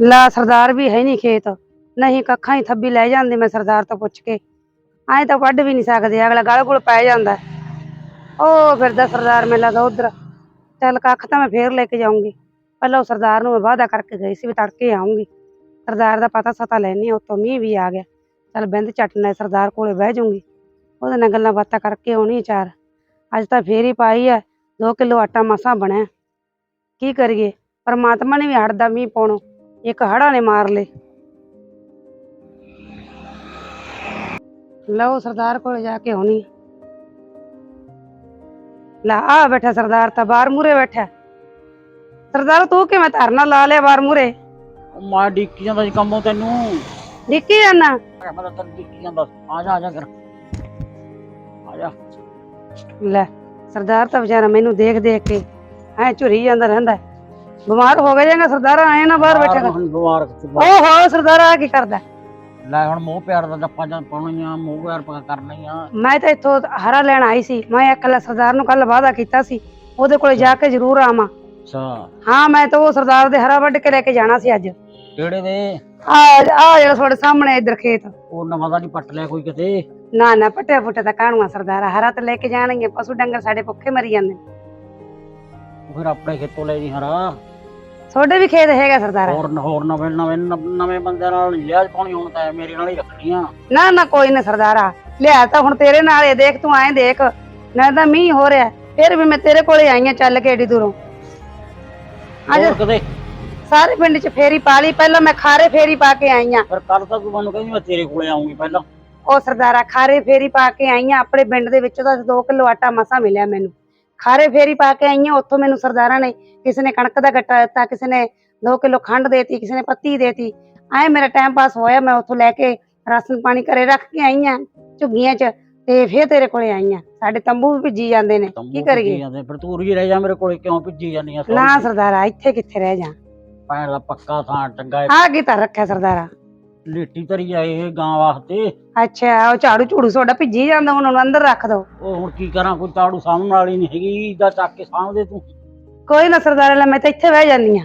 ਲਾ ਸਰਦਾਰ ਵੀ ਹੈ ਨਹੀਂ ਖੇਤ। ਨਹੀਂ ਕੱਖਾਂ ਹੀ ਥੱਬੀ ਲੈ ਜਾਂਦੀ ਮੈਂ ਸਰਦਾਰ ਤੋਂ ਪੁੱਛ ਕੇ। ਐਂ ਤਾਂ ਵੱਢ ਵੀ ਨਹੀਂ ਸਕਦੇ, ਅਗਲਾ ਗਲ ਗੁਲ ਪੈ ਜਾਂਦਾ। ਉਹ ਫਿਰਦਾ ਸਰਦਾਰ ਮੇਲਾ ਦਾ ਉਧਰ। ਚੱਲ ਕੱਖ ਤਾਂ ਮੈਂ ਫੇਰ ਲੈ ਕੇ ਜਾਊਂਗੀ। ਪਹਿਲਾਂ ਉਹ ਸਰਦਾਰ ਨੂੰ ਮੈਂ ਵਾਅਦਾ ਕਰਕੇ ਗਈ ਸੀ ਵੀ ਤੜਕੇ ਆਉਂਗੀ ਸਰਦਾਰ ਦਾ ਪਤਾ ਸਤਾ ਲੈਣੀ ਉਤੋਂ ਮੀਂਹ ਵੀ ਆ ਗਿਆ। ਚੱਲ ਬਿੰਦ ਚੱਟਣਾ ਸਰਦਾਰ ਕੋਲੇ ਬਹਿ ਜਾਊਂਗੀ। ਉਹਦੇ ਨਾਲ ਗੱਲਾਂ ਬਾਤਾਂ ਕਰਕੇ ਆਉਣੀ ਚਾਰ। ਅੱਜ ਤਾਂ ਫੇਰ ਹੀ ਪਾਈ ਆ 2 ਕਿਲੋ ਆਟਾ ਮਸਾਂ ਬਣਿਆ। ਕੀ ਕਰੀਏ? ਪਰਮਾਤਮਾ ਨੇ ਵੀ ਹੜਦਾ ਮੀਂਹ ਪਾਉਣੋਂ। ਇੱਕ ਹੜਾ ਨੇ ਮਾਰ ਲੇ ਲਓ ਸਰਦਾਰ ਕੋਲ ਜਾ ਕੇ ਆ। ਲੈ ਆ ਬੈਠਾ ਸਰਦਾਰ ਤਾਂ ਬਾਹਰ ਮੂਰੇ ਬੈਠਾ। ਸਰਦਾਰ ਤੂੰ ਕਿਵੇਂ ਧਰਨਾ ਲਾ ਲਿਆ ਬਾਹਰ ਮੂਰੇ ਮੈਂ ਡਿੱਕੀ ਜਾਂਦਾ ਸੀ ਕੰਮੋਂ ਤੈਨੂੰ। ਮੈਂ ਤਾਂ ਡਿੱਕੀ ਜਾਂਦਾ। ਸੀ। ਆ ਜਾ ਆ ਜਾ ਕਰ ਆ ਜਾ। ਲੈ ਸਰਦਾਰ ਤਾਂ ਵਿਚਾਰਾ ਮੈਨੂੰ ਦੇਖ ਦੇਖ ਕੇ ਐ ਝੁਰੀ ਜਾਂਦਾ ਰਹਿੰਦਾ। ਬਿਮਾਰ ਹੋ ਗਿਆ ਜਾਂਗਾ ਸਰਦਾਰ ਆਏ ਨਾ ਬਾਹਰ ਬੈਠਾ ਹੁਣ ਦੁਆਰ ਕਿੱਥੇ ਬਾ- ਓਹੋ ਸਰਦਾਰ ਆ ਕੀ ਕਰਦਾ? ਲੈ ਹੁਣ ਮੋਹ ਪਿਆਰ ਦਾ ਡੱਪਾ ਜਾਂ ਪਾਉਣੀਆਂ ਮੋਹ ਪਿਆਰ ਪਾ ਕਰਨੀਆਂ। ਮੈਂ ਤਾਂ ਇੱਥੋਂ ਹਰਾ ਲੈਣ ਆਈ ਸੀ। ਮੈਂ ਇਕੱਲਾ ਸਰਦਾਰ ਨੂੰ ਕੱਲ ਵਾਅਦਾ ਕੀਤਾ ਸੀ ਉਹਦੇ ਕੋਲੇ ਜਾ ਕੇ ਜ਼ਰੂਰ ਆਵਾਂ। ਅੱਛਾ। ਹਾਂ ਮੈਂ ਤਾਂ ਉਹ ਸਰਦਾਰ ਦੇ ਹਰਾ ਵੱਢ ਕੇ ਲੈ ਕੇ ਜਾਣਾ ਸੀ ਅੱਜ। ਕਿਹੜੇ ਦੇ? ਆ ਆ ਜਿਹੜਾ ਤੁਹਾਡੇ ਸਾਹਮਣੇ ਇੱਧਰ ਖੇਤ। ਉਹ ਨਵਾਂ ਦਾ ਨਹੀਂ ਪੱਟ ਲਿਆ ਕੋਈ ਕਿਤੇ? ਨਾ ਨਾ ਪੱਟੇ ਪੁੱਟੇ ਤਾਂ ਕਾਣੂਆ ਸਰਦਾਰ? ਹਰਾ ਤਾਂ ਲੈ ਕੇ ਜਾਣਗੇ ਪਸ਼ੂ ਡੰਗਰ ਸਾਡੇ ਭੁੱਖੇ ਮਰੀ ਜਾਂਦੇ। ਫਿਰ ਆਪਣੇ ਖੇਤੋਂ ਲੈ ਜੀ ਹਰਾ ਤੁਹਾਡੇ ਵੀ ਖੇਤ ਹੈਗਾ ਸਰਦਾਰ। ਹੋਰ ਹੋਰ ਨਵੇਂ ਨਵੇਂ ਨਵੇਂ ਬੰਦਿਆਂ ਨਾਲ ਲਿਆ ਪਾਉਣੀ ਹੁਣ ਤਾਂ ਮੇਰੇ ਨਾਲ ਹੀ ਰੱਖਣੀਆਂ ਨਾ ਨਾ ਕੋਈ ਨਾ ਸਰਦਾਰਾ। ਲਿਆ ਤਾਂ ਹੁਣ ਤੇਰੇ ਨਾਲ ਇਹ ਦੇਖ ਤੂੰ ਐਂ ਦੇਖ। ਨਾ ਤਾਂ ਮੀਂਹ ਹੋ ਰਿਹਾ ਫਿਰ ਵੀ ਮੈਂ ਤੇਰੇ ਕੋਲੇ ਆਈ ਆ ਚੱਲ ਕੇ ਏਡੀ ਦੂਰੋਂ। ਅੱਜ ਹੋਰ ਕਿਤੇ? ਸਾਰੇ ਪਿੰਡ 'ਚ ਫੇਰੀ ਪਾ ਲਈ ਪਹਿਲਾਂ ਮੈਂ ਖਾਰੇ ਫੇਰੀ ਪਾ ਕੇ ਆਈ ਆ। ਫਿਰ ਕੱਲ ਤਾਂ ਤੂੰ ਮੈਨੂੰ ਕਹਿੰਦੀ ਮੈਂ ਤੇਰੇ ਕੋਲੇ ਆਉਂਗੀ ਪਹਿਲਾਂ। ਉਹ ਸਰਦਾਰਾ ਖਾਰੇ ਫੇਰੀ ਪਾ ਕੇ ਆਈ ਆ ਆਪਣੇ ਪਿੰਡ ਦੇ ਵਿੱਚੋਂ ਤਾਂ 2 ਕਿਲੋ ਆਟਾ ਮਸਾ ਮਿਲਿਆ ਮੈਨੂੰ। ਖਾਰੇ ਫੇਰੀ ਪਾ ਕੇ ਆਈ ਆ ਉੱਥੋਂ ਮੈਨੂੰ ਸਰਦਾਰਾਂ ਨੇ ਕਿਸੇ ਨੇ ਕਣਕ ਦਾ ਗੱਟਾ ਦਿੱਤਾ ਕਿਸੇ ਨੇ 2 ਕਿਲੋ ਖੰਡ ਦੇਤੀ ਕਿਸੇ ਨੇ ਪੱਤੀ ਦੇਤੀ। ਐ ਮੇਰਾ ਟਾਈਮ ਪਾਸ ਹੋਇਆ ਮੈਂ ਉੱਥੋਂ ਲੈ ਕੇ ਰਾਸ਼ਨ ਪਾਣੀ ਘਰੇ ਰੱਖ ਕੇ ਆਈ ਆ ਝੁੱਗੀਆਂ 'ਚ ਤੇ ਫੇਰ ਤੇਰੇ ਕੋਲੇ ਆਈ ਆ। ਸਾਡੇ ਤੰਬੂ ਵੀ ਭਿੱਜੀ ਜਾਂਦੇ ਨੇ ਕੀ ਕਰੀਏ? ਜਾਂਦੇ ਫਿਰ ਤੂੰ ਉਰੀ ਰਹਿ ਜਾ ਮੇਰੇ ਕੋਲੇ ਕਿਉਂ ਭਿੱਜੀ ਜਾਂਦੀਆਂ ਨਾ ਸਰਦਾਰਾ ਇੱਥੇ ਕਿੱਥੇ ਰਹਿ ਜਾ? ਪੈਣ ਦਾ ਪੱਕਾ ਥਾਂ ਚੰਗਾ ਆ ਕੀ ਤਾਂ ਰੱਖਿਆ ਸਰਦਾਰਾ? ਲੀਟੀ ਧਰੀ ਆਏ ਇਹ ਗਾਂ ਵਾਸਤੇ। ਅੱਛਾ ਉਹ ਝਾੜੂ ਝੂੜੂ ਤੁਹਾਡਾ ਭਿੱਜੀ ਜਾਂਦਾ ਹੁਣ ਉਹਨੂੰ ਅੰਦਰ ਰੱਖ ਦੋ। ਉਹ ਹੁਣ ਕੀ ਕਰਾਂ ਕੋਈ ਤਾੜੂ ਸਾਹਮਣ ਵਾਲੀ ਨਹੀਂ ਹੈਗੀ ਦਾ ਚੱਕ ਕੇ ਸਾਹਮਣੇ ਤੂੰ। ਕੋਈ ਨਾ ਸਰਦਾਰਾ ਲੈ ਮੈਂ ਤਾਂ ਇੱਥੇ ਬਹਿ ਜਾਂਦੀ ਆ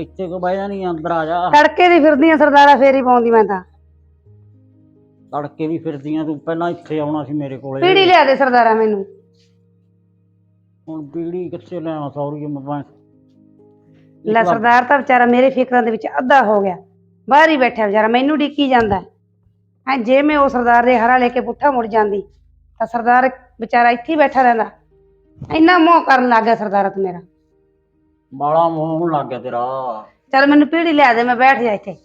ਇੱਥੇ ਕੋ ਬਹਿ ਜਾਣੀ ਅੰਦਰ ਆ ਜਾ। ਤੜਕੇ ਦੀ ਫਿਰਦੀ ਆ ਸਰਦਾਰਾ ਫੇਰੀ ਪਾਉਂਦੀ ਮੈਂ ਤਾਂ। ਤੜਕੇ ਵੀ ਫਿਰਦੀਆਂ ਤੂੰ ਪਹਿਲਾਂ ਇੱਥੇ ਆਉਣਾ ਸੀ ਮੇਰੇ ਕੋਲੇ। ਪੀੜੀ ਲਿਆ ਦੇ ਸਰਦਾਰਾ ਮੈਨੂੰ। ਹੁਣ ਪੀੜੀ ਕਿੱਥੇ ਲੈਣਾ ਸੌਰੀ ਮੈਂ ਲੈ ਸਰਦਾਰ ਤਾਂ ਵਿਚਾਰਾ ਮੇਰੇ ਫਿਕਰਾਂ ਦੇ ਵਿੱਚ ਅੱਧਾ ਹੋ ਗਿਆ। ਬਾਹਰ ਹੀ ਬੈਠਾ ਵਿਚਾਰਾ ਮੈਨੂੰ ਡਿੱਕੀ ਜਾਂਦਾ ਹੈ। ਜੇ ਮੈਂ ਉਹ ਸਰਦਾਰ ਦੇ ਹਰਾ ਲੈ ਕੇ ਪੁੱਠਾ ਮੁੜ ਜਾਂਦੀ ਤਾਂ ਸਰਦਾਰ ਵਿਚਾਰਾ ਇੱਥੇ ਹੀ ਬੈਠਾ ਰਹਿੰਦਾ। ਇੰਨਾ ਮੋਹ ਕਰਨ ਲੱਗ ਗਿਆ ਸਰਦਾਰ ਤੇ ਮੇਰਾ ਬਾਲਾ ਮੋਹਣ ਲੱਗ ਗਿਆ ਤੇਰਾ। ਚੱਲ ਮੈਨੂੰ ਪੀੜੀ ਲਿਆ ਦੇ ਮੈਂ ਬੈਠ ਜਾ ਇੱਥੇ।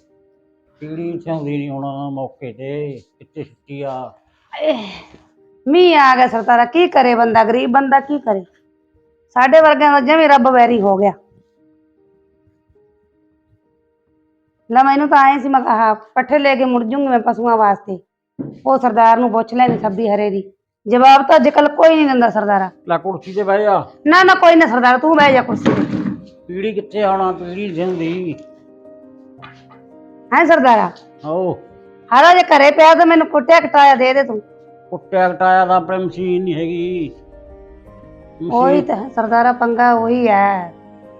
ਪੀੜੀ ਚਾਹੁੰਦੀ ਨਹੀਂ ਹੁਣ ਮੌਕੇ ਤੇ ਕਿੱਥੇ ਛੁੱਟੀ ਆ। ਮੀਂਹ ਆ ਗਿਆ ਸਰਦਾਰਾ ਕੀ ਕਰੇ ਬੰਦਾ ਗਰੀਬ ਬੰਦਾ ਕੀ ਕਰੇ? ਸਾਡੇ ਵਰਗਿਆਂ ਦਾ ਜਿਵੇਂ ਰੱਬ ਵੈਰੀ ਹੋ ਗਿਆ। ਲੈ ਮੈਨੂੰ ਤਾਂ ਆਏ ਸੀ ਮੈਂ ਕਿਹਾ ਪੱਠੇ ਲੈ ਕੇ ਮੁੜ ਜੂੰਗੀ ਮੈਂ ਪਸ਼ੂਆਂ ਵਾਸਤੇ। ਉਹ ਸਰਦਾਰ ਨੂੰ ਪੁੱਛ ਲੈਣੀ ਸੱਬੀ ਹਰੇ ਦੀ। ਜਵਾਬ ਤਾਂ ਅੱਜ ਕੱਲ ਕੋਈ ਨਹੀਂ ਦਿੰਦਾ ਸਰਦਾਰਾ। ਲੈ ਕੁਰਸੀ ਤੇ ਬਹਿ ਜਾ। ਨਾ ਨਾ ਕੋਈ ਨਾ ਸਰਦਾਰ ਤੂੰ ਬਹਿ ਜਾ ਕੁਰਸੀ ਤੇ। ਪੀੜੀ ਕਿੱਥੇ ਆਉਣਾ ਪੀੜੀ ਜਿੰਦੀ ਹੈ ਸਰਦਾਰਾ? ਆਓ। ਹਰਾ ਜੇ ਘਰੇ ਪਿਆ ਤਾਂ ਮੈਨੂੰ ਕੁੱਟਿਆ ਕਟਾਇਆ ਦੇ ਦੇ ਤੂੰ। ਕੁੱਟਿਆ ਕਟਾਇਆ ਦਾ ਆਪਣੇ ਮਸ਼ੀਨ ਨਹੀਂ ਹੈਗੀ। ਉਹੀ ਤਾਂ ਹੈ, ਸਰਦਾਰਾ ਪੰਗਾ ਉਹੀ ਹੈ।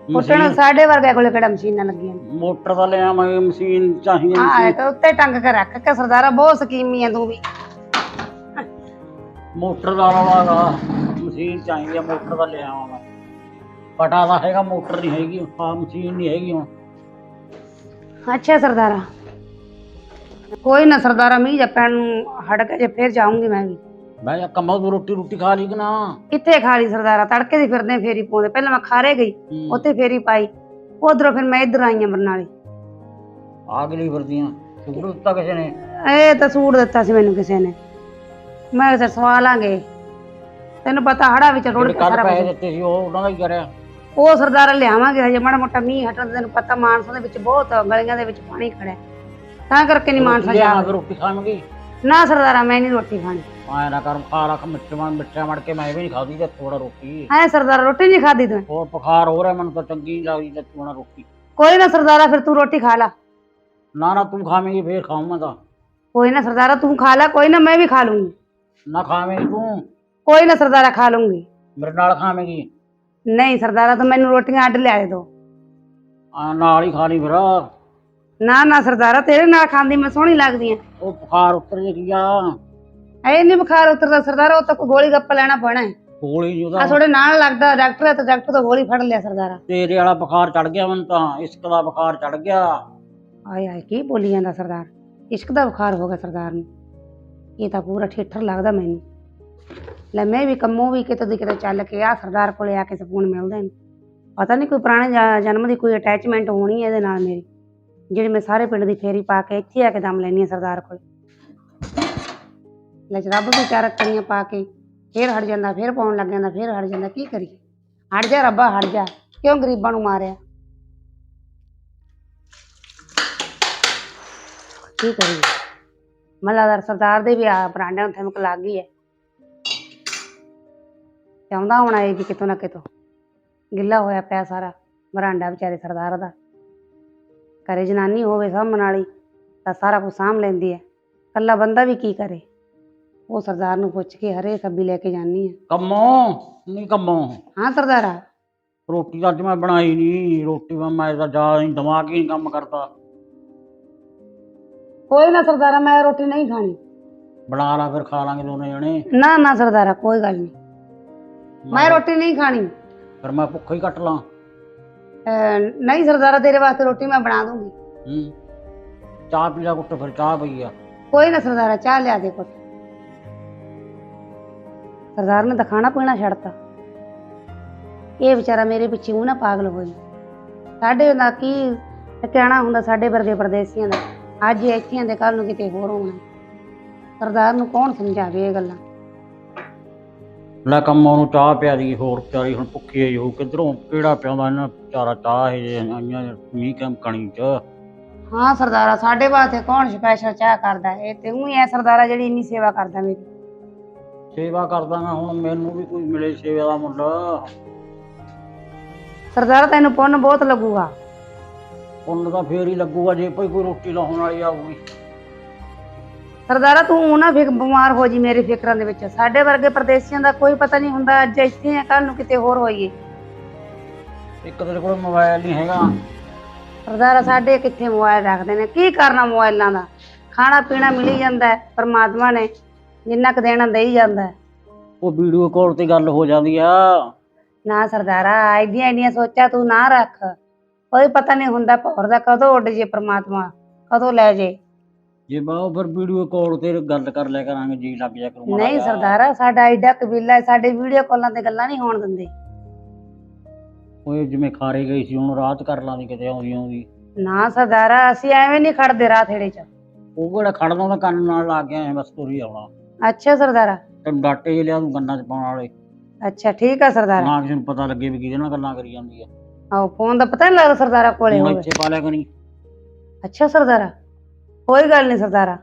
ਕੁੱਟਣ ਮਸ਼ੀਨ ਸਾਡੇ ਵਰਗੇ ਕੋਲੇ ਕਿਹੜਾ ਮਸ਼ੀਨਾਂ ਲੱਗੀਆਂ? ਨੇ ਮੋਟਰ ਦਾ ਲਿਆਵਾਂਗੇ ਮਸ਼ੀਨ ਚਾਹੀਦੀ ਹਾਂ ਇਹ ਤਾਂ ਉੱਤੇ ਟੰਗ ਕੇ ਰੱਖ ਕੇ ਸਰਦਾਰਾ ਬਹੁਤ ਸਕੀਮੀ ਆ ਤੂੰ ਵੀ। ਮੋਟਰ ਦਾ ਵਾਲਾ ਮਸ਼ੀਨ ਚਾਹੀਦੀ ਆ ਮੋਟਰ ਦਾ ਲਿਆਵਾਂਗਾ ਪਟਾ ਦਾ ਹੈਗਾ ਮੋਟਰ ਨਹੀਂ ਹੈਗੀ ਹਾਂ ਮਸ਼ੀਨ ਨਹੀਂ ਹੈਗੀ ਹੁਣ। ਅੱਛਾ ਸਰਦਾਰਾ। ਕੋਈ ਨਾ ਸਰਦਾਰਾ ਮੀਂਹ ਜੱਪਣ ਨੂੰ ਹਟ ਕੇ ਜੇ ਫੇਰ ਜਾਊਂਗੀ ਮੈਂ ਵੀ। ਮੈਂ ਕਿਹਾ ਕੰਮਾਂ ਤੋਂ ਰੋਟੀ ਰੋਟੀ ਖਾ ਲਈ ਕਿ ਨਾ? ਕਿੱਥੇ ਖਾ ਲਈ ਸਰਦਾਰਾ? ਤੜਕੇ ਦੀ ਫਿਰਦੇ ਫੇਰੀ ਪਾਉਂਦੇ। ਪਹਿਲਾਂ ਮੈਂ ਖਾਰੇ ਗਈ ਹੂੰ। ਉੱਥੇ ਫੇਰੀ ਪਾਈ। ਉਧਰੋਂ ਫਿਰ ਮੈਂ ਇੱਧਰ ਆਈ ਆਂ ਬਰਨਾਲੇ। ਆ ਵਰਦੀਆਂ ਸ਼ੁਕਰ ਦਿੱਤਾ ਕਿਸੇ ਨੇ? ਇਹ ਤਾਂ ਸੂਟ ਦਿੱਤਾ ਸੀ ਮੈਨੂੰ ਕਿਸੇ ਨੇ। ਮੈਂ ਕਿਹਾ ਸਵਾ ਲਾਂਗੇ। ਤੈਨੂੰ ਪਤਾ ਹੜਾ ਵਿੱਚ ਰੁੜ ਜਿਹੜੇ ਕੇ ਕੱਲ ਸਾਰਾ ਪੈਸੇ ਕੁਛ। ਦਿੱਤੇ ਸੀ ਉਹ ਉਹਨਾਂ ਦਾ ਹੀ ਕਰਿਆ। ਉਹ ਸਰਦਾਰਾ ਲਿਆਵਾਂਗੇ ਹਜੇ ਮਾੜਾ ਮੋਟਾ ਮੀਂਹ ਹਟਣ ਦਾ ਤੈਨੂੰ ਪਤਾ ਮਾਨਸਾ ਦੇ ਵਿੱਚ ਬਹੁਤ ਗਲੀਆਂ ਦੇ ਵਿੱਚ ਪਾਣੀ ਖੜਾ ਹੈ। ਤਾਂ ਕਰਕੇ ਨਹੀਂ ਮਾਨਸਾ ਜਾ ਰੋਟੀ ਖਾਵਾਂਗੇ ਨਾ ਸਰਦਾਰਾ ਮੈਂ ਨਹੀਂ ਰੋਟੀ ਖਾਣੀ। ਆਇਆ ਨਾ ਕਰ ਰੱਖ ਮਿੱਠੇ ਮਣ ਮਿੱਠਾ ਮੜ ਕੇ ਮੈਂ ਵੀ ਨਹੀਂ ਖਾਦੀ ਤੇ ਥੋੜਾ ਰੋਟੀ। ਐ ਸਰਦਾਰਾ ਰੋਟੀ ਨਹੀਂ ਖਾਦੀ ਤੂੰ? ਹੋਰ ਬੁਖਾਰ ਹੋ ਰਿਹਾ ਮੈਨੂੰ ਤਾਂ ਚੰਗੀ ਨਹੀਂ ਲੱਗਦੀ ਤੇ ਥੋੜਾ ਰੋਟੀ। ਕੋਈ ਨਾ ਸਰਦਾਰਾ ਫਿਰ ਤੂੰ ਰੋਟੀ ਖਾ ਲਾ। ਨਾ ਨਾ ਤੂੰ ਖਾਵੇਂਗੀ ਫੇਰ ਖਾਊਂ ਮੈਂ ਤਾਂ। ਕੋਈ ਨਾ ਸਰਦਾਰਾ ਤੂੰ ਖਾ ਲਾ ਕੋਈ ਨਾ ਮੈਂ ਵੀ ਖਾ ਲੂੰਗੀ। ਨਾ ਖਾਵੇਂਗੀ ਤੂੰ? ਕੋਈ ਨਾ ਸਰਦਾਰਾ ਖਾ ਲੂੰਗੀ। ਮੇਰੇ ਨਾਲ ਖਾਵੇਂਗੀ? ਨਹੀਂ ਸਰਦਾਰਾ ਤੂੰ ਮੈਨੂੰ ਰੋਟੀਆਂ ਅੱਡ ਲਿਆ ਦੇ ਦੋ। ਆ ਨਾਲ ਹੀ ਖਾ ਲਈ ਫਿਰ। ਨਾ ਨਾ ਸਰਦਾਰਾ ਤੇਰੇ ਨਾਲ ਖਾਂਦੀ ਮੈਂ ਸੋਹਣੀ ਲੱਗਦੀ ਆ। ਉਹ ਬੁਖਾਰ ਉਤਰ ਗਿਆ ਐ ਨਹੀਂ ਬੁਖਾਰ ਉਤਰਦਾ ਸਰਦਾਰਾ ਉਹ ਤਾਂ ਗੋਲੀ ਗੱਪਾ ਲੈਣਾ ਪੈਣਾ ਹੈ। ਗੋਲੀ ਨਹੀਂ ਆ ਉਹਦਾ ਤੁਹਾਡੇ ਨਾਲ ਲੱਗਦਾ ਡਾਕਟਰ ਹੈ ਤਾਂ ਡਾਕਟਰ ਤੋਂ ਗੋਲੀ ਫੜ ਲਿਆ ਸਰਦਾਰਾ। ਤੇਰੇ ਵਾਲਾ ਬੁਖਾਰ ਚੜ ਗਿਆ ਮੈਨੂੰ ਤਾਂ ਇਸ਼ਕ ਦਾ ਬੁਖਾਰ ਚੜ ਗਿਆ। ਆਏ ਆਏ ਕੀ ਬੋਲੀ ਜਾਂਦਾ ਸਰਦਾਰ? ਇਸ਼ਕ ਦਾ ਬੁਖਾਰ ਹੋ ਗਿਆ ਸਰਦਾਰ ਨੂੰ। ਇਹ ਤਾਂ ਪੂਰਾ ਠੇਠਰ ਲੱਗਦਾ ਮੈਨੂੰ। ਲੈ ਮੈਂ ਵੀ ਕੰਮੋਂ ਵੀ ਕਿਤੇ ਦੀ ਕਿਤੇ ਚੱਲ ਕੇ ਆ ਸਰਦਾਰ ਕੋਲੇ ਆ ਕੇ ਸਕੂਨ ਮਿਲਦਾ ਇਹਨੂੰ ਪਤਾ ਨਹੀਂ ਕੋਈ ਪੁਰਾਣੇ ਜ- ਜਨਮ ਦੀ ਕੋਈ ਅਟੈਚਮੈਂਟ ਹੋਣੀ ਹੈ ਇਹਦੇ ਨਾਲ ਮੇਰੀ। ਜਿਹੜੀ ਮੈਂ ਸਾਰੇ ਪਿੰਡ ਦੀ ਫੇਰੀ ਪਾ ਕੇ ਇੱਥੇ ਆ ਕੇ ਦਮ ਲੈਣੀ ਆ ਸਰਦਾਰ ਕੋਲ। ਲੈ ਰੱਬ ਵੀ ਚਾਰ ਕਰੀਆਂ ਪਾ ਕੇ ਫੇਰ ਹਟ ਜਾਂਦਾ, ਫੇਰ ਪਾਉਣ ਲੱਗ ਜਾਂਦਾ, ਫੇਰ ਹਟ ਜਾਂਦਾ, ਕੀ ਕਰੀਏ? ਹਟ ਜਾ ਰੱਬਾ, ਹਟ ਜਾ। ਕਿਉਂ ਗਰੀਬਾਂ ਨੂੰ ਮਾਰਿਆ? ਕੀ ਕਰੀਏ? ਮੱਲਾਦਾਰ ਸਰਦਾਰ ਦੇ ਵੀ ਆ, ਬਰਾਂਡਿਆਂ ਨੂੰ ਥਮਕ ਲੱਗ ਗਈ ਹੈ। ਚਾਹੁੰਦਾ ਹੋਣਾ ਇਹ ਵੀ ਕਿਤੋਂ ਨਾ ਕਿਤੋਂ। ਗਿੱਲਾ ਹੋਇਆ ਪਿਆ ਸਾਰਾ, ਬਰਾਂਡਾ ਵਿਚਾਰੇ ਸਰਦਾਰ ਦਾ। ਘਰੇ ਜਨਾਨੀ ਹੋਵੇ ਸਾਂਭਣ ਵਾਲੀ, ਤਾਂ ਸਾਰਾ ਕੁਝ ਸਾਂਭ ਲੈਂਦੀ ਹੈ। ਕੱਲਾ ਬੰਦਾ ਵੀ ਕੀ ਕਰੇ? ਉਹ ਸਰਦਾਰ ਨੂੰ ਪੁੱਛ ਕੇ ਹਰੇ ਸਬਜ਼ੀ ਲੈ ਕੇ ਜਾਨੀ ਹੈ ਕੰਮੋਂ? ਨਹੀਂ ਕੰਮੋਂ। ਹਾਂ ਸਰਦਾਰਾ? ਰੋਟੀ ਤਾਂ ਅੱਜ ਮੈਂ ਬਣਾਈ ਨਹੀਂ ਰੋਟੀ ਮੈਂ ਮੈਂ ਤਾਂ ਜਾ ਨਹੀਂ ਦਿਮਾਗ ਹੀ ਨਹੀਂ ਕੰਮ ਕਰਦਾ। ਕੋਈ ਨਾ ਸਰਦਾਰਾ ਮੈਂ ਰੋਟੀ ਨਹੀਂ ਖਾਣੀ। ਬਣਾ ਲਾ ਫਿਰ ਖਾ ਲਾਂਗੇ ਦੋਨੇ ਜਣੇ। ਨਾ ਨਾ ਸਰਦਾਰਾ ਕੋਈ ਗੱਲ ਨਹੀਂ। ਮੈਂ ਰੋਟੀ ਨਹੀਂ ਖਾਣੀ। ਫਿਰ ਮੈਂ ਭੁੱਖਾ ਹੀ ਕੱਟ ਲਾਂ। ਅਹ ਨਹੀਂ ਸਰਦਾਰਾ ਤੇਰੇ ਵਾਸਤੇ ਰੋਟੀ ਮੈਂ ਬਣਾ ਦੂੰਗੀ। ਹੂੰ। ਚਾਹ ਪੀ ਜਾ ਕੁੱਟ ਫਿਰ ਚਾਹ ਪਈ ਆ। ਕੋਈ ਨਾ ਸਰਦਾਰਾ ਚਾਹ ਲਿਆ ਦੇ ਕੁਛ ਸਰਦਾਰ ਨੇ ਤਾਂ ਖਾਣਾ ਪੀਣਾ ਛੱਡਤਾ। ਇਹ ਵਿਚਾਰਾ ਮੇਰੇ ਪਿੱਛੇ ਉਹ ਨਾ ਪਾਗਲ ਹੋ ਜੀ ਸਾਡੇ ਦਾ ਕੀ ਕਹਿਣਾ ਹੁੰਦਾ ਸਾਡੇ ਵਰਗੇ ਪਰਦੇਸੀਆਂ ਦਾ? ਅੱਜ ਇਹ ਇੱਥੇ ਦੇ ਕੱਲ ਨੂੰ ਕਿਤੇ ਹੋਰ ਹੋਣਾ। ਸਰਦਾਰ ਨੂੰ ਕੌਣ ਸਮਝਾਵੇ ਇਹ ਗੱਲਾਂ? ਲੈ ਕੰਮੋਂ ਨੂੰ ਚਾਹ ਪਿਆ ਦੀ ਹੋਰ ਵਿਚਾਰੀ ਹੁਣ ਭੁੱਖੀ ਆਈ ਹੋ ਕਿਧਰੋਂ ਕਿਹੜਾ ਪਿਆਉਂਦਾ ਇਹਨਾਂ ਵਿਚਾਰਾ ਚਾਹ ਇਹ ਆਈਆਂ ਮੀਂਹ ਕਮ ਕਣੀ ਚ। ਹਾਂ ਸਰਦਾਰਾ ਸਾਡੇ ਵਾਸਤੇ ਕੌਣ ਸਪੈਸ਼ਲ ਚਾਹ ਕਰਦਾ? ਇਹ ਤੇ ਉਹ ਹੈ ਸਰਦਾਰਾ ਜਿਹੜੀ ਇੰਨੀ ਸੇਵਾ ਕਰਦਾ ਮੇਰੀ। ਸੇਵਾ ਕਰਦਾਗਾ ਹੁਣ ਮੈਨੂੰ ਵੀ ਕੋਈ ਮਿਲੇ ਸੇਵਾ ਦਾ ਮੁੱਲ। ਸਰਦਾਰਾ ਤੈਨੂੰ ਪੁੰਨ ਬਹੁਤ ਲੱਗੂਗਾ। ਪੁੰਨ ਤਾਂ ਫੇਰ ਹੀ ਲੱਗੂਗਾ ਜੇ ਭਾਈ ਕੋਈ ਰੋਟੀ ਲਾਉਣ ਵਾਲੀ ਆਊਗੀ। ਸਰਦਾਰਾ ਤੂੰ ਉਹ ਨਾ ਫਿਕ ਬਿਮਾਰ ਹੋ ਜੀ ਮੇਰੇ ਫਿਕਰਾਂ ਦੇ ਵਿੱਚ। ਸਾਡੇ ਵਰਗੇ ਪਰਦੇਸੀਆਂ ਦਾ ਕੋਈ ਪਤਾ ਨਹੀਂ ਹੁੰਦਾ ਅੱਜ ਇੱਥੇ ਆ ਕੱਲ ਨੂੰ ਕਿਤੇ ਹੋਰ ਹੋਈਏ। ਇੱਕ ਤੇਰੇ ਕੋਲ ਮੋਬਾਈਲ ਨਹੀਂ ਹੈਗਾ। ਸਰਦਾਰਾ ਸਾਡੇ ਕਿੱਥੇ ਮੋਬਾਈਲ ਰੱਖਦੇ ਨੇ? ਕੀ ਕਰਨਾ ਮੋਬਾਈਲਾਂ ਦਾ? ਖਾਣਾ ਪੀਣਾ ਮਿਲੀ ਜਾਂਦਾ ਹੈ ਪਰਮਾਤਮਾ ਨੇ। ਜਿੰਨਾ ਕੁ ਦੇਣਾ ਦੇ ਹੀ ਜਾਂਦਾ। ਹੈ ਉਹ ਵੀਡੀਓ ਕਾਲ ਤੇ ਗੱਲ ਹੋ ਜਾਂਦੀ ਆ। ਨਾ ਸਰਦਾਰਾ ਆਈਡੀਆਂ ਇੰਨੀਆਂ ਸੋਚਾਂ ਤੂੰ ਨਾ ਰੱਖ। ਕੋਈ ਪਤਾ ਨਹੀਂ ਹੁੰਦਾ ਭੌਰ ਦਾ ਕਦੋਂ ਉੱਡ ਜੇ ਪਰਮਾਤਮਾ ਕਦੋਂ ਲੈ ਜੇ। ਜੇ ਬਾਹਰ ਫਿਰ ਵੀਡੀਓ ਕਾਲ ਤੇ ਗੱਲ ਕਰ ਲਿਆ ਕਰਾਂਗੇ ਜੀ ਲੱਗ ਜਾ ਕਰੂ ਮਾੜਾ ਨਹੀਂ ਜਿਹਾ। ਸਰਦਾਰਾ ਸਾਡਾ ਐਡਾ ਕਬੀਲਾ ਹੈ ਸਾਡੇ ਵੀਡੀਓ ਕਾਲਾਂ ਤੇ ਗੱਲਾਂ ਨਹੀਂ ਹੋਣ ਦਿੰਦੇ। ਉਹ ਜਿਵੇਂ ਖਾਰੇ ਗਈ ਸੀ ਹੁਣ ਰਾਤ ਕਰ ਲਾਂਦੀ ਕਿਤੇ ਆਉਂਦੀ ਆਉਂਦੀ। ਨਾ ਸਰਦਾਰਾ ਅਸੀਂ ਐਵੇਂ ਨਹੀਂ ਖੜਦੇ ਰਾਤ ਏੜੇ ਚ। ਉਹ ਕਿਹੜਾ ਖੜਦਾ ਉਹਦਾ ਕੰਨ ਨਾਲ ਲਾ ਕੇ ਆਏ ਬਸ ਤੁਰੀ ਆਉਣਾ। ਅੱਛਾ ਸਰਦਾਰਾ। ਤੈਨੂੰ ਡਾਟੇ ਜਿਹੇ ਲਿਆ ਦੂੰ ਕੰਨਾਂ 'ਚ ਪਾਉਣ ਵਾਲੇ। ਅੱਛਾ ਠੀਕ ਆ ਸਰਦਾਰਾ। ਨਾ ਕਿਸੇ ਨੂੰ ਪਤਾ ਲੱਗੇ ਵੀ ਕਿਹਦੇ ਨਾਲ ਗੱਲਾਂ ਕਰੀ ਜਾਂਦੀ ਆ। ਆਹੋ ਫੋਨ ਦਾ ਪਤਾ ਨਹੀਂ ਲੱਗਦਾ ਸਰਦਾਰਾ ਕੋਲੇ ਹੁਣ ਹੋਵੇ। ਇੱਥੇ ਪਾ ਲਿਆ ਕਰੀ। ਅੱਛਾ ਸਰਦਾਰਾ ਕੋਈ ਗੱਲ ਨਹੀਂ ਸਰਦਾਰਾ।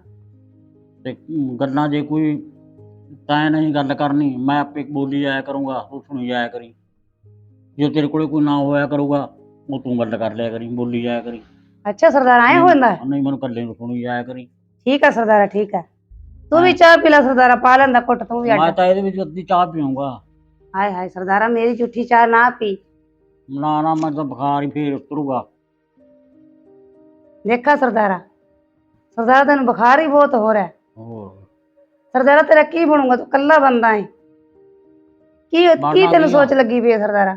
ਤੇ ਗੱਲਾਂ ਜੇ ਕੋਈ ਤੈਂ ਨਹੀਂ ਗੱਲ ਕਰਨੀ ਮੈਂ ਆਪੇ ਬੋਲੀ ਜਾਇਆ ਕਰੂੰਗਾ ਤੂੰ ਸੁਣੀ ਜਾਇਆ ਕਰੀ। ਜੇ ਤੇਰੇ ਕੋਲੇ ਕੋਈ ਨਾ ਹੋਇਆ ਕਰੂਗਾ ਉਹ ਤੂੰ ਗੱਲ ਕਰ ਲਿਆ ਕਰੀ ਬੋਲੀ ਜਾਇਆ ਕਰੀ। ਅੱਛਾ ਸਰਦਾਰਾ ਐ ਹੁੰਦਾ ਹੈ? ਨਹੀਂ ਮੈਨੂੰ ਕੱਲੇ ਨੂੰ ਸੁਣੀ ਜਾਇਆ ਕਰੀ। ਠੀਕ ਆ ਸਰਦਾਰਾ ਠੀਕ ਆ। ਤੂੰ ਵੀ ਚਾਹ ਪੀ ਲੈ ਸਰਦਾਰਾ ਪਾ ਲੈਂਦਾ ਘੁੱਟ ਤੂੰ ਵੀ ਮੈਂ ਅੱਡ ਤਾਂ ਇਹਦੇ ਵਿੱਚ ਅੱਧੀ ਚਾਹ ਪੀਊਂਗਾ। ਹਾਏ ਹਾਏ ਸਰਦਾਰਾ ਮੇਰੀ ਝੂਠੀ ਚਾਹ ਨਾ ਪੀ। ਨਾ ਨਾ ਮੈਂ ਤਾਂ ਬੁਖਾਰ ਹੀ ਫੇਰ ਉਤਰੂਗਾ। ਦੇਖਾ ਸਰਦਾਰਾ ਸਰਦਾਰਾ ਤੈਨੂੰ ਬੁਖਾਰ ਹੀ ਬਹੁਤ ਹੋ ਰਿਹਾ। ਹੈ। ਹੋਰ। ਸਰਦਾਰਾ ਤੇਰਾ ਕੀ ਬਣੂਗਾ? ਤੂੰ ਕੱਲਾ ਬੰਦਾ ਹੈ ਕੀ ਕੀ ਤੈਨੂੰ ਕੀ ਆ? ਸੋਚ ਲੱਗੀ ਪਈ ਹੈ ਸਰਦਾਰਾ?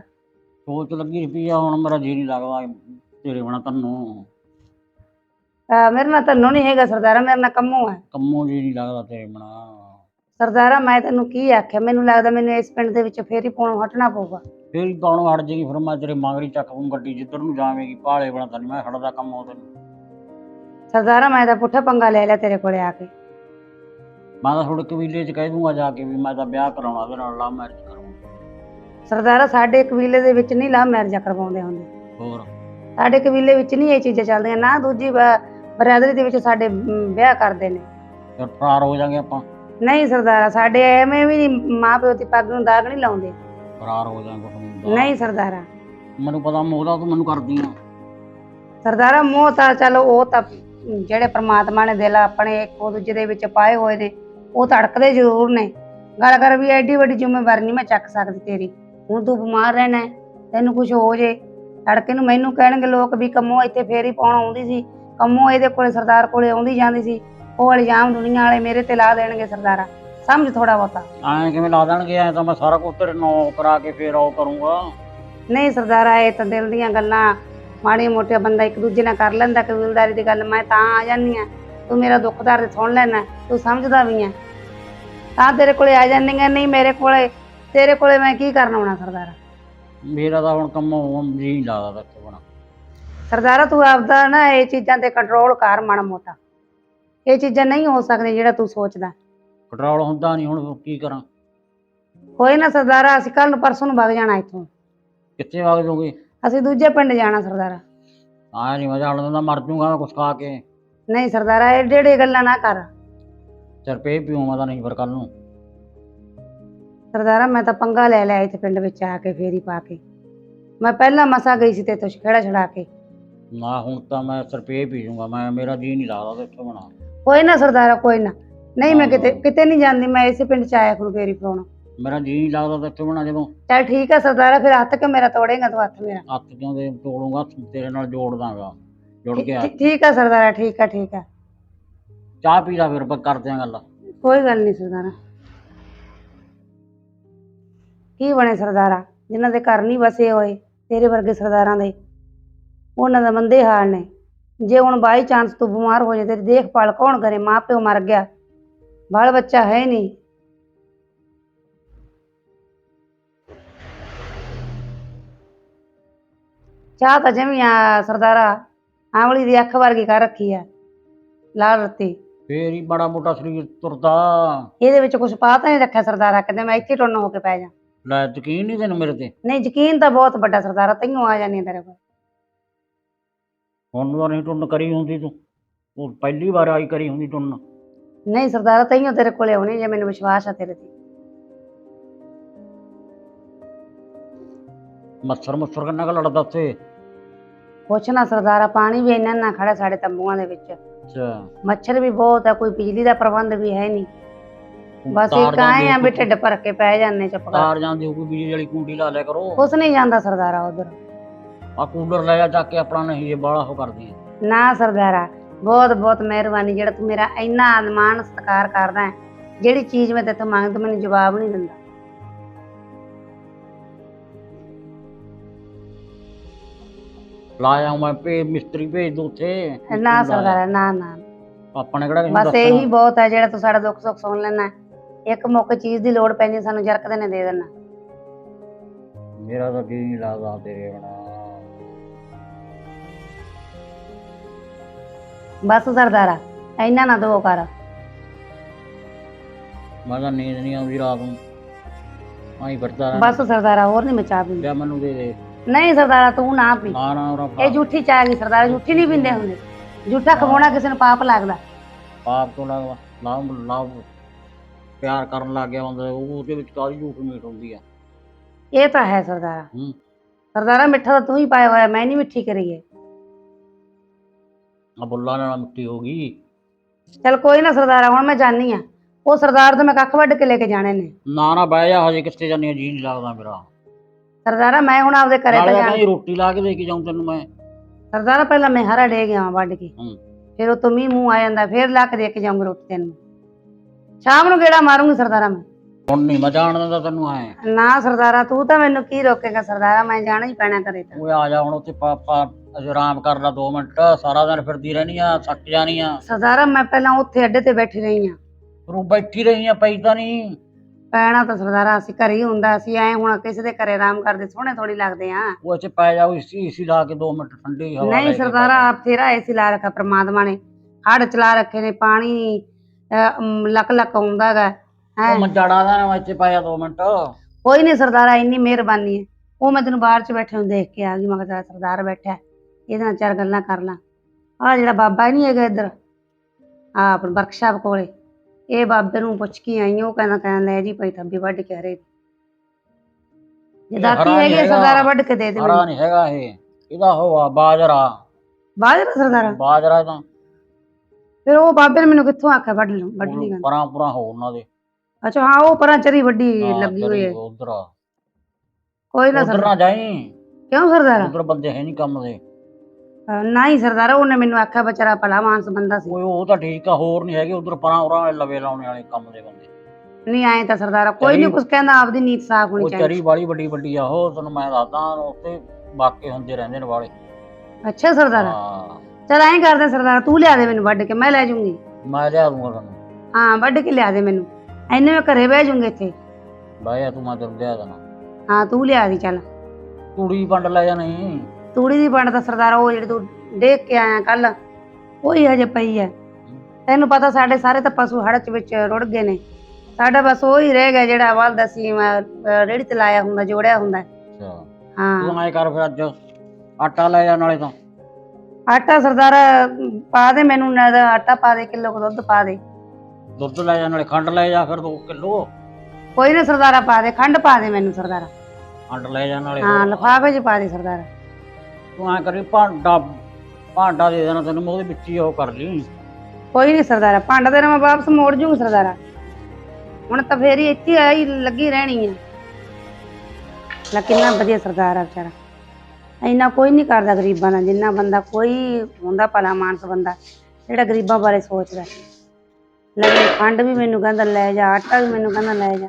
ਸੋਚ ਲੱਗੀ ਪਈ ਆ ਹੁਣ ਮੇਰਾ ਜੀ ਨਹੀਂ ਲੱਗਦਾ ਤੇਰੇ ਬਣਾ ਤੈਨੂੰ। ਅਹ ਮੇਰੇ ਨਾਲ ਤੈਨੂੰ ਨਹੀਂ ਹੈਗਾ ਸਰਦਾਰਾ ਮੇਰੇ ਨਾਲ ਕੰਮੂ ਹੈ ਕੰਮੋਂ ਜੀ ਨਹੀਂ ਲੱਗਦਾ ਤੇਰੇ ਬਣਾ। ਸਰਦਾਰਾ ਮੈਂ ਤੈਨੂੰ ਕੀ ਆਖਿਆ? ਮੈਨੂੰ ਲੱਗਦਾ ਮੈਨੂੰ ਇਸ ਪਿੰਡ ਦੇ ਵਿੱਚ ਫੇਰ ਹੀ ਪਾਉਣੋਂ ਹਟਣਾ ਪਊਗਾ। ਫੇਰ ਹੀ ਪਾਉਣੋਂ ਹਟ ਜੇਗੀ ਫਿਰ ਮੈਂ ਤੇਰੇ ਮਗਰ ਚੱਕ ਦੂੰ ਗੱਡੀ ਜਿੱਧਰ ਨੂੰ ਜਾਵੇਂਗੀ ਪਾਲੇ ਬਣਾ ਤੈਨੂੰ ਮੈਂ ਹਟਦਾ ਕੰਮ ਉਹ ਤੈਨੂੰ ਸਰਦਾਰਾ ਮੈਂ ਤਾਂ ਪੁੱਠਾ ਪੰਗਾ ਲੈ ਲਿਆ ਤੇਰੇ ਕੋਲੇ ਆ ਕੇ। ਮੈਂ ਤਾਂ ਥੋੜੇ ਕਬੀਲੇ 'ਚ ਕਹਿ ਦੂੰਗਾ ਜਾ ਕੇ ਵੀ ਮੈਂ ਤਾਂ ਵਿਆਹ ਕਰਾਉਣਾ ਨਾਲ ਲਾ ਮੈਰਿਜ ਕਰਾਉਣਾ ਸਰਦਾਰਾ ਸਾਡੇ ਕਬੀਲੇ ਦੇ ਵਿੱਚ ਨਹੀਂ ਲਾ ਮੈਰਜਾ ਕਰਵਾਉਂਦੇ ਹੁੰਦੇ। ਹੋਰ? ਸਾਡੇ ਕਬੀਲੇ ਵਿੱਚ ਨਹੀਂ ਇਹ ਚੀਜ਼ਾਂ ਚੱਲਦੀਆਂ ਨਾ ਦੂਜੀ ਬ- ਬਰਾਦਰੀ ਦੇ ਵਿੱਚ ਸਾਡੇ ਵਿਆਹ ਕਰਦੇ ਨੇ। ਫਿਰ ਫਰਾਰ ਹੋ ਜਾਾਂਗੇ ਆਪਾਂ। ਨਹੀਂ ਸਰਦਾਰਾ ਸਾਡੇ ਐਵੇਂ ਵੀ ਨਹੀਂ ਮਾਂ ਪਿਓ ਦੀ ਪੱਗ ਨੂੰ ਦਾਗ ਨਹੀਂ ਲਾਉਂਦੇ। ਫਰਾਰ ਹੋ ਜਾਾਂਗੇ ਕੁਛ ਨਹੀਂ ਹੁੰਦਾ। ਨਹੀਂ ਸਰਦਾਰਾ। ਮੈਨੂੰ ਪਤਾ ਮੋਹਦਾ ਤੂੰ ਮੈਨੂੰ ਕਰਦੀ ਆ। ਸਰਦਾਰਾ ਮੋਹ ਤਾਂ ਚਲੋ ਉਹ ਤਾਂ ਜਿਹੜੇ ਪ੍ਰਮਾਤਮਾ ਨੇ ਦਿਲ ਆਪਣੇ ਇੱਕੋ ਦੂਜੇ ਦੇ ਵਿੱਚ ਪਾਏ ਹੋਏ ਨੇ ਉਹ ਧੜਕਦੇ ਜ਼ਰੂਰ ਨੇ। ਗੱਲ ਕਰ ਵੀ ਐਡੀ ਵੱਡੀ ਜ਼ਿੰਮੇਵਾਰੀ ਨਹੀਂ ਮੈਂ ਚੱਕ ਸਕਦੀ ਤੇਰੀ। ਹੁਣ ਤੂੰ ਬਿਮਾਰ ਰਹਿਣਾ ਹੈ, ਤੈਨੂੰ ਕੁਝ ਹੋ ਜੇ। ਤੜਕੇ ਨੂੰ ਮੈਨੂੰ ਕਹਿਣਗੇ ਲੋਕ ਵੀ ਕੰਮੋਂ ਇੱਥੇ ਫੇਰ ਹੀ ਪਾਉਣ ਆਉਂਦੀ ਸੀ। ਕੰਮੋਂ ਇਹਦੇ ਕੋਲੇ ਸਰਦਾਰ ਕੋਲੇ ਆਉਂਦੀ ਜਾਂਦੀ ਸੀ ਉਹ ਇਲਜ਼ਾਮ ਦੁਨੀਆ ਵਾਲੇ ਮੇਰੇ ਤੇ ਲਾ ਦੇਣਗੇ ਸਰਦਾਰਾ ਸਮਝ ਥੋੜਾ ਬਹੁਤਾ। ਐਂ ਕਿਵੇਂ ਲਾ ਦੇਣਗੇ ਐਂ ਤਾਂ ਮੈਂ ਸਾਰਾ ਕੁਝ ਤੇਰੇ ਨਾਂ ਕਰਾ ਕੇ ਫੇਰ ਉਹ ਕਰੂੰਗਾ। ਨਹੀਂ ਸਰਦਾਰਾ ਇਹ ਤਾਂ ਦਿਲ ਦੀਆਂ ਗੱਲਾਂ ਮਾੜੀ ਮੋਟੇ ਬੰਦਾ ਇੱਕ ਦੂਜੇ ਨਾਲ ਕਰ ਲੈਂਦਾ ਕਬੀਲਦਾਰੀ ਦੀ ਗੱਲ ਮੈਂ ਤਾਂ ਆ ਜਾਂਦੀ ਆ ਤੂੰ ਮੇਰਾ ਦੁੱਖ ਦਰਦ ਸੁਣ ਲੈਣਾ ਤੂੰ ਸਮਝਦਾ ਵੀ ਆ ਤਾਂ ਤੇਰੇ ਕੋਲੇ ਆ ਜਾਂਦੀਆਂ ਨਹੀਂ ਮੇਰੇ ਕੋਲੇ ਤੇਰੇ ਕੋਲੇ ਮੈਂ ਕੀ ਕਰਨ ਆਉਣਾ ਸਰਦਾਰਾ? ਮੇਰਾ ਤਾਂ ਹੁਣ ਕੰਮ ਜੀ ਨਹੀਂ ਲੱਗਦਾ ਤੱਕ ਬਣਾ ਸਰਦਾਰਾ ਤੂੰ ਆਪਦਾ ਨਾ ਇਹ ਚੀਜ਼ਾਂ ਤੇ ਕੰਟਰੋਲ ਕਰ ਮਾੜਾ ਮੋਟਾ। ਇਹ ਚੀਜ਼ਾਂ ਨਹੀਂ ਹੋ ਸਕਦੀਆਂ ਜਿਹੜਾ ਤੂੰ ਸੋਚਦਾ। ਕੰਟਰੋਲ ਹੁੰਦਾ ਨਹੀਂ ਹੁਣ ਕੀ ਕਰਾਂ? ਹੋਏ ਨਾ ਸਰਦਾਰਾ ਅਸੀਂ ਕੱਲ ਨੂੰ ਪਰਸੋਂ ਨੂੰ ਵਗ ਜਾਣਾ ਇੱਥੋਂ। ਕਿੱਥੇ ਵਗ ਜੂਗੀ ਅਸੀਂ ਦੂਜੇ ਪਿੰਡ ਜਾਣਾ ਸਰਦਾਰਾ। ਆਇਆ ਨਹੀਂ ਮੈਂ ਜਾਣ ਦਿੰਦਾ ਮਰ ਜੂਗਾ ਕੁਛ ਖਾ ਕੇ। ਨਹੀਂ ਸਰਦਾਰਾ ਇਹ ਡੇੜੇ ਗੱਲਾਂ ਨਾ ਕਰ। ਸਿਰ ਪੇ ਪੀਉ ਮੈਂ ਤਾਂ ਨਹੀਂ ਫਿਰ ਕੱਲ ਨੂੰ। ਸਰਦਾਰਾ ਮੈਂ ਤਾਂ ਪੰਗਾ ਲੈ ਲਿਆ ਇੱਥੇ ਪਿੰਡ ਵਿੱਚ ਆ ਕੇ ਫੇਰੀ ਪਾ ਕੇ। ਮੈਂ ਪਹਿਲਾਂ ਮਸਾ ਗਈ ਸੀ ਤੇ ਤੁਸ਼ ਖੇੜਾ ਛੜਾ ਕੇ। ਨਾ ਹੁਣ ਤਾਂ ਮੈਂ ਸਿਰ ਪੇ ਜੂਗਾ ਮੈਂ ਮੇਰਾ ਜੀ ਨਹੀਂ ਲੱਗਦਾ ਤੇ ਇੱਥੇ ਬਣਾ ਕੋਈ ਨਾ ਸਰਦਾਰਾ ਕੋਈ ਨਾ। ਨਹੀਂ ਮੈਂ ਕਿਤੇ ਕਿਤੇ ਨਹੀਂ ਜਾਂਦੀ ਮੈਂ ਇਸੇ ਪਿੰਡ ਚ ਆਇਆ ਕਰੂ ਫੇਰੀ ਪਾਉਣ ਮੇਰਾ ਜੀ ਨਹੀਂ ਲੱਗਦਾ ਤੇ ਇੱਥੇ ਬਣਾ ਜਦੋਂ ਚੱਲ ਠੀਕ ਆ ਸਰਦਾਰਾ ਫਿਰ ਹੱਥ ਕਿ ਮੇਰਾ ਤੋੜੇਗਾ ਤੂੰ ਹੱਥ ਮੇਰਾ? ਹੱਥ ਕਿਉਂ ਦੇ ਤੋੜੂਗਾ? ਤੇਰੇ ਨਾਲ ਜੋੜ ਦਾਂਗਾ। ਜੁੜ ਗਿਆ ਠੀ- ਠੀਕ ਆ ਸਰਦਾਰਾ ਠੀਕ ਆ ਠੀਕ ਆ। ਚਾਹ ਪੀ ਲਾ ਫਿਰ ਆਪਾਂ ਕਰਦੇ ਆਂ ਗੱਲ। ਕੋਈ ਗੱਲ ਨਹੀਂ ਸਰਦਾਰਾ। ਕੀ ਬਣੇ ਸਰਦਾਰਾ? ਜਿਨ੍ਹਾਂ ਦੇ ਘਰ ਨਹੀਂ ਵਸੇ ਹੋਏ ਤੇਰੇ ਵਰਗੇ ਸਰਦਾਰਾਂ ਦੇ। ਉਹਨਾਂ ਦਾ ਮੰਦੇ ਹਾਲ ਨੇ। ਜੇ ਹੁਣ ਬਾਈ ਚਾਂਸ ਤੂੰ ਬਿਮਾਰ ਹੋ ਜਾਏ ਤੇਰੀ ਦੇਖਭਾਲ ਕੌਣ ਕਰੇ? ਮਾਂ ਪਿਓ ਮਰ ਗਿਆ। ਬਾਲ ਬੱਚਾ ਹੈ ਨਹੀਂ। ਚਾਹ ਤਾਂ ਜਮੀ ਆ ਸਰਦਾਰਾ ਆਂਵਲੀ ਦੀ ਅੱਖ ਵਰਗੀ ਕਰ ਰੱਖੀ ਆ ਲਾਲ ਰੱਤੀ। ਫੇਰ ਹੀ ਬੜਾ ਮੋਟਾ ਸਰੀਰ ਤੁਰਦਾ। ਇਹਦੇ ਵਿੱਚ ਕੁਝ ਪਾ ਤਾਂ ਨਹੀਂ ਰੱਖਿਆ ਸਰਦਾਰਾ ਕਹਿੰਦੇ ਮੈਂ ਇੱਥੇ ਟੁੰਨ ਹੋ ਕੇ ਪੈ ਜਾ। ਲੈ ਯਕੀਨ ਨਹੀਂ ਤੈਨੂੰ ਮੇਰੇ ਤੇ। ਨਹੀਂ ਯਕੀਨ ਤਾਂ ਬਹੁਤ ਵੱਡਾ ਸਰਦਾਰਾ ਤੈਨੂੰ ਆ ਜਾਣੀ ਤੇਰੇ ਕੋਲ। ਹੁਣ ਤਾਂ ਨਹੀਂ ਟੁੰਨ ਕਰੀ ਹੁੰਦੀ ਤੂੰ। ਉਹ ਪਹਿਲੀ ਵਾਰ ਆਈ ਕਰੀ ਹੁੰਦੀ ਟੁੰਨ। ਨਹੀਂ ਸਰਦਾਰਾ ਤੈਨੂੰ ਤੇਰੇ ਕੋਲੇ ਆਉਣੀ ਜੇ ਮੈਨੂੰ ਵਿਸ਼ਵਾਸ ਆ ਤੇਰੇ ਤੇ। ਮੱਛਰ ਮੁੱਛਰ ਕਿੰਨਾ ਕੁ ਲੜਦਾ ਉੱਥੇ? ਪੁੱਛ ਨਾ ਸਰਦਾਰਾ ਪਾਣੀ ਵੀ ਇੰਨਾ ਨਾ ਖੜਾ ਸਾਡੇ ਤੰਬੂਆਂ ਦੇ ਵਿੱਚ। ਅੱਛਾ। ਮੱਛਰ ਵੀ ਬਹੁਤ ਆ ਕੋਈ ਬਿਜਲੀ ਦਾ ਪ੍ਰਬੰਧ ਵੀ ਹੈ ਨਹੀਂ। ਬਸ ਤਾਰ ਇੱਕ ਆਏ ਆ ਵੀ ਢਿੱਡ ਭਰ ਕੇ ਪੈ ਜਾਂਦੇ ਚੁੱਪ ਕਰ। ਤਾਰ ਜਾਂਦੀ ਹੋਊ ਕੋਈ ਬਿਜਲੀ ਵਾਲੀ ਕੁੰਡੀ ਲਾ ਲਿਆ ਕਰੋ। ਕੁਛ ਨਹੀਂ ਜਾਂਦਾ ਸਰਦਾਰਾ ਉਧਰ। ਆ ਕੂਲਰ ਲੈ ਜਾ ਚੱਕ ਕੇ ਆਪਣਾ ਨਹੀਂ ਇਹ ਬਾਲਾ ਉਹ ਕਰਦੀ ਹੈ ਨਾ ਸਰਦਾਰਾ ਬਹੁਤ ਬਹੁਤ ਮਿਹਰਬਾਨੀ ਜਿਹੜਾ ਤੂੰ ਮੇਰਾ ਇੰਨਾ ਅਨਮਾਨ ਸਤਿਕਾਰ ਕਰਦਾ ਹੈ। ਜਿਹੜੀ ਚੀਜ਼ ਮੈਂ ਤੇਥੋਂ ਮੰਗਦਾ ਮੈਨੂੰ ਜਵਾਬ ਨਹੀਂ ਦਿੰਦਾ। ਲਾਇਆ ਮੈਂ ਭੇ ਮਿਸਤਰੀ ਭੇਜ ਦੋ ਉੱਥੇ। ਨਾ ਸਰਦਾਰਾ ਨਾ ਨਾ। ਆਪਣੇ ਕਿਹੜਾ ਕਿਸੇ ਨੂੰ ਬਸ ਦੱਸਣਾ। ਇਹੀ ਬਹੁਤ ਹੈ ਜਿਹੜਾ ਤੂੰ ਸਾਡਾ ਦੁੱਖ ਸੁੱਖ ਸੁਣ ਲੈਣਾ ਇੱਕ ਮੁੱਕ ਚੀਜ਼ ਦੀ ਲੋੜ ਪੈਂਦੀ ਸਾਨੂੰ ਜਰਕਦੇ ਨੇ ਦੇ ਦੇਣਾ। ਮੇਰਾ ਤਾਂ ਜੀ ਨਹੀਂ ਲੱਗਦਾ ਤੇਰੇ ਬਣਾ ਬਸ ਸਰਦਾਰਾ ਇੰਨਾ ਨਾ ਦੋ ਕਰ। ਮੈਂ ਤਾਂ ਨੀਂਦ ਨਹੀਂ ਆਉਂਦੀ ਰਾਤ ਨੂੰ। ਆਈ ਫਿਰਦਾ ਬਸ ਸਰਦਾਰਾ ਹੋਰ ਨਹੀਂ ਮਚਾ ਪੀਂਦੇ। ਲਿਆ ਮੈਨੂੰ ਦੇ ਦੇ। ਨਹੀਂ ਸਰਦਾਰਾ ਤੂੰ ਨਾ ਪੀ। ਨਾ ਨਾ ਉਹ ਇਹ ਝੂਠੀ ਚਾਹ ਗਈ ਸਰਦਾਰਾ ਝੂਠੀ ਨਹੀਂ ਪੀਂਦੇ ਹੁੰਦੇ। ਝੂਠਾ ਖਵਾਉਣਾ ਕਿਸੇ ਨੂੰ ਪਾਪ ਲੱਗਦਾ। ਪਾਪ ਤੋਂ ਲੱਗਦਾ ਲਾਭ ਲਾਭ ਪਿਆਰ ਕਰਨ ਲੱਗ ਗਿਆ ਬੰਦਾ ਉਹ ਉਹਦੇ ਵਿੱਚ ਕਾਹਦੀ ਝੂਠ ਮੀਟ ਹੁੰਦੀ ਆ? ਇਹ ਤਾਂ ਹੈ ਸਰਦਾਰਾ। ਹੂੰ। ਸਰਦਾਰਾ ਮਿੱਠਾ ਤਾਂ ਤੂੰ ਹੀ ਪਾਇਆ ਹੋਇਆ ਮੈਂ ਨਹੀਂ ਮਿੱਠੀ ਕਰੀਏ ਬੁੱਲਾ ਨਾਲ ਮਿੱਟੀ ਹੋ ਗਈ। ਚਲ ਕੋਈ ਨਾ ਸਰਦਾਰਾ ਹੁਣ ਮੈਂ ਜਾਣੀ ਆ ਉਹ ਸਰਦਾਰ ਤੋਂ ਮੈਂ ਕੱਖ ਵੱਢ ਕੇ ਲੈ ਕੇ ਜਾਣੇ ਨੇ। ਨਾ ਨਾ ਬਹਿ ਜਾ ਹਜੇ ਕਿੱਥੇ ਜਾਨੀ ਆ ਜੀ ਨਹੀਂ ਲੱਗਦਾ ਮੇਰਾ। ਸਰਦਾਰਾ ਮੈਂ ਹੁਣ ਆਪਦੇ ਘਰੇ ਤਾਂ ਜਾਣਾ। ਕਹਿੰਦੀ ਰੋਟੀ ਲਾ ਕੇ ਦੇ ਕੇ ਜਾਉਂ ਤੈਨੂੰ ਮੈਂ। ਸਰਦਾਰਾ ਪਹਿਲਾਂ ਮੈਂ ਹਰਾ ਡੇ ਗਿਆ ਵੱਢ ਕੇ। ਹੂੰ। ਫਿਰ ਉਹ ਤੋਂ ਮੀਂਹ ਮੂੰਹ ਆ ਜਾਂਦਾ ਫਿਰ ਲਾ ਕੇ ਦੇ ਕੇ ਜਾਊਂਗੀ ਰੋਟੀ ਤੈਨੂੰ। ਸ਼ਾਮ ਨੂੰ ਗੇੜਾ ਮਾਰੂੰਗੀ ਸਰਦਾਰਾ ਮੈਂ। ਹੁਣ ਨਹੀਂ ਮੈਂ ਜਾਣ ਦਿੰਦਾ ਤੈਨੂੰ ਐ। ਨਾ ਸਰਦਾਰਾ ਤੂੰ ਤਾਂ ਮੈਨੂੰ ਕੀ ਰੋਕੇਗਾ ਸਰਦਾਰਾ ਮੈਂ ਜਾਣਾ ਹੀ ਪੈਣਾ ਕਰੇ ਤਾਂ। ਓਏ ਆ ਜਾ ਹੁਣ ਉੱਥੇ ਪਾਪਾ ਅਜੇ ਆਰਾਮ ਕਰ ਲਾ 2 ਮਿੰਟ ਸਾਰਾ ਦਿਨ ਫਿਰਦੀ ਰਹਿਣੀ ਆ ਸੱਟ ਜਾਣੀ ਆ। ਸਰਦਾਰਾ ਮੈਂ ਪਹਿਲਾਂ ਉੱਥੇ ਅੱਡੇ ਤੇ ਬੈਠੀ ਰਹੀ ਆ। ਤੂੰ ਬੈਠੀ ਰਹੀ ਆ ਪਈ ਤਾਂ ਨਹੀਂ। ਪੈਣਾ ਤਾਂ ਸਰਦਾਰਾ ਅਸੀਂ ਘਰੇ ਹੀ ਹੁੰਦਾ ਅਸੀਂ ਐ ਹੁਣ ਕਿਸੇ ਦੇ ਘਰੇ ਆਰਾਮ ਕਰਦੇ ਸੋਹਣੇ ਥੋੜੀ ਲੱਗਦੇ ਆ। ਉਹ ਇੱਥੇ ਪੈ ਜਾਓ ਇਸੀ ਇਸੀ ਲਾ ਕੇ 2 ਮਿੰਟ ਠੰਡੀ ਹਵਾ ਨਹੀਂ ਸਰਦਾਰਾ ਆਪ ਤੇਰਾ ਏਸੀ ਲਾ ਰੱਖਾ ਪ੍ਰਮਾਤਮਾ ਨੇ। ਹੜ ਚਲਾ ਰੱਖੇ ਨੇ ਪਾਣੀ ਲੱਕ ਲੱਕ ਆਉਂਦਾ ਹੈਂ। ਉਹ ਮੰਜੜਾ ਦਾ ਇੱਥੇ ਪਾਇਆ 2 ਮਿੰਟ। ਕੋਈ ਨਹੀਂ ਸਰਦਾਰਾ ਇੰਨੀ ਮਿਹਰਬਾਨੀ ਹੈ। ਉਹ ਮੈਂ ਤੈਨੂੰ ਬਾਹਰ ਚ ਬੈਠੇ ਨੂੰ ਦੇਖ ਕੇ ਆ ਗਈ ਮੈਂ ਕਿਹਾ ਸਰਦਾਰ ਬੈਠਾ ਹੈ, ਇਹਦੇ ਨਾਲ ਚਾਰ ਗੱਲਾਂ ਕਰ ਲਾਂ। ਆ ਜਿਹੜਾ ਬਾਬਾ ਨਹੀਂ ਹੈਗਾ ਇੱਧਰ ਆ ਆਪਣਾ ਵਰਕਸ਼ਾਪ ਕੋਲੇ ਇਹ ਬਾਬੇ ਨੂੰ ਪੁੱਛ ਕੇ ਆਈ ਹਾਂ, ਉਹ ਕਹਿੰਦਾ ਕਹਿੰਦਾ ਲੈ ਜੀ ਭਾਈ ਥੱਬੀ ਵੱਢ ਕੇ ਹਰੇ ਜੇ ਦਾਤੀ ਹਰਾ ਹੈਗੀ ਨਹੀਂ ਹੈ, ਹੈਗਾ। ਸਰਦਾਰਾ ਵੱਢ ਕੇ ਦੇ ਦੇ ਹਰਾ ਮੈਨੂੰ ਨਹੀਂ ਹੈਗਾ ਇਹ। ਇਹਦਾ ਹੋਆ ਬਾਜਰਾ। ਬਾਜਰਾ ਸਰਦਾਰਾ? ਬਾਜਰਾ ਤਾਂ ਫਿਰ ਉਹ ਬਾਬੇ ਨੇ ਮੈਨੂੰ ਕਿੱਥੋਂ ਆਖਿਆ ਵੱਢ ਲਓ ਵੱਢ ਲਈ ਗੱਲ? ਪਰਾਂ ਪਰਾਂ ਹੋ ਉਹਨਾਂ ਦੇ। ਅੱਛਾ ਹਾਂ ਉਹ ਪਰਾਂ ਚਰੀ ਵੱਡੀ ਲੱਗੀ ਹੋਈ ਹੈ। ਉਧਰ ਕੋਈ ਨਾ ਉਧਰ ਸਰਦਾਰਾ। ਨਾ ਜਾਈ। ਕਿਉਂ ਸਰਦਾਰਾ? ਉਧਰ ਬੰਦੇ ਹੈ ਨਹੀਂ ਕੰਮ ਦੇ। ਨਹੀਂ ਸਰਦਾਰ ਉਹਨੇ ਮੈਨੂੰ ਆਖਿਆ ਵਿਚਾਰਾ ਭਲਾ ਮਾਨਸ ਬੰਦਾ ਸੀ। ਉਹ ਤਾਂ ਠੀਕ ਆ ਹੋਰ ਨਹੀਂ ਹੈਗੇ ਉਧਰ ਪਰਾਂ ਉਰਾਂ ਲਵੇ ਲਾਉਣੇ ਵਾਲੇ ਕੰਮ ਦੇ ਬੰਦੇ। ਨਹੀਂ ਆਏ ਤਾਂ ਸਰਦਾਰ ਕੋਈ ਨਹੀਂ ਕੁਝ ਕਹਿੰਦਾ ਆਪਦੀ ਨੀਤ ਸਾਫ਼ ਹੋਣੀ ਉਹ ਚਾਹੀਦੀ। ਚਰੀ ਵਾਲੀ ਵੱਡੀ ਵੱਡੀ ਆ ਉਹ ਤੁਹਾਨੂੰ ਮੈਂ ਦੱਸਦਾ ਉੱਤੇ ਵਾਕੇ ਹੁੰਦੇ ਰਹਿੰਦੇ ਨੇ ਵਾਲੇ। ਅੱਛਾ ਸਰਦਾਰ। ਹਾਂ। ਚਲ ਐਂ ਕਰਦੇ ਸਰਦਾਰ ਤੂੰ ਲਿਆ ਦੇ ਮੈਨੂੰ ਵੱਢ ਕੇ ਮੈਂ ਲੈ ਜੂੰਗੀ। ਮੈਂ ਲਿਆ ਦੂੰਗਾ ਤੁਹਾਨੂੰ ਹਾਂ ਵੱਢ ਕੇ ਲਿਆ ਦੇ ਮੈਨੂੰ। ਐਨੇ ਮੈਂ ਘਰੇ ਬਹਿ ਜੂੰਗੀ ਇੱਥੇ। ਬਾਇਆ ਤੂੰ ਮੈਂ ਤੈਨੂੰ ਲਿਆ ਦੇਣਾ ਹਾਂ ਤੂੰ ਲਿਆ ਦੀ ਚੱਲ। ਤੂੜੀ ਪੰਡ ਲੈ ਜਾ ਨਹੀਂ? ਤੂੜੀ ਦੀ ਵੰਡ ਤਾਂ ਸਰਦਾਰ ਉਹ ਜਿਹੜੀ ਤੂੰ ਦੇਖ ਕੇ ਆਇਆ ਕੱਲ ਉਹੀ ਹਜੇ ਪਈ ਹੈ। ਤੈਨੂੰ ਪਤਾ ਸਾਡੇ ਸਾਰੇ ਤਾਂ ਪਸ਼ੂ ਹੜਚ ਵਿੱਚ ਰੁੜ ਗਏ ਨੇ। ਸਾਡਾ ਬਸ ਉਹੀ ਰਹਿ ਗਿਆ ਜਿਹੜਾ ਵੱਲ ਸੀ ਮੈਂ ਰੇੜੀ ਤੇ ਲਾਇਆ ਹੁੰਦਾ ਜੋੜਿਆ ਹੁੰਦਾ। ਅੱਛਾ। ਹਾਂ। ਤੂੰ ਐ ਕਰ ਫਿਰ ਅੱਜ ਆਟਾ ਲੈ ਜਾ ਨਾਲੇ ਤਾਂ। ਆਟਾ ਸਰਦਾਰ ਪਾ ਦੇ ਮੈਨੂੰ ਨਾ ਤਾਂ ਆਟਾ ਪਾ ਦੇ ਕਿਲੋ ਕੁ ਦੁੱਧ ਪਾ ਦੇ। ਦੁੱਧ ਲੈ ਜਾ ਨਾਲੇ ਖੰਡ ਲੈ ਜਾ ਫਿਰ 2 ਕਿਲੋ। ਕੋਈ ਨਾ ਸਰਦਾਰਾ ਪਾ ਦੇ ਖੰਡ ਪਾ ਦੇ ਮੈਨੂੰ ਸਰਦਾਰਾ। ਖੰਡ ਲੈ ਜਾ ਨਾਲੇ ਹਾਂ ਲਿਫਾਫੇ 'ਚ ਪਾ ਦੇ ਸਰਦਾਰਾ। ਤੂੰ ਐ ਕਰੀ, ਭਾਂਡਾ ਭਾਂਡਾ ਦੇ ਦੇਣਾ ਤੈਨੂੰ, ਮੈਂ ਉਹਦੇ ਵਿੱਚ ਹੀ ਉਹ ਕਰ ਲਈ। ਕੋਈ ਨਹੀਂ ਸਰਦਾਰਾ, ਭਾਂਡਾ ਤੇਰਾ ਮੈਂ ਵਾਪਸ ਮੋੜ ਜੂੰ ਸਰਦਾਰਾ। ਹੁਣ ਤਾਂ ਫੇਰ ਹੀ ਇੱਥੇ ਆਈ ਲੱਗੀ ਰਹਿਣੀ ਆ। ਲੈ ਕਿੰਨਾ ਵਧੀਆ ਸਰਦਾਰ ਆ ਵਿਚਾਰਾ। ਇੰਨਾ ਕੋਈ ਨਹੀਂ ਕਰਦਾ ਗਰੀਬਾਂ ਦਾ ਜਿੰਨਾ ਬੰਦਾ ਕੋਈ ਹੁੰਦਾ ਭਲਾ ਮਾਨਸ ਬੰਦਾ, ਜਿਹੜਾ ਗਰੀਬਾਂ ਬਾਰੇ ਸੋਚਦਾ। ਲੈ, ਖੰਡ ਵੀ ਮੈਨੂੰ ਕਹਿੰਦਾ ਲੈ ਜਾ, ਆਟਾ ਵੀ ਮੈਨੂੰ ਕਹਿੰਦਾ ਲੈ ਜਾ।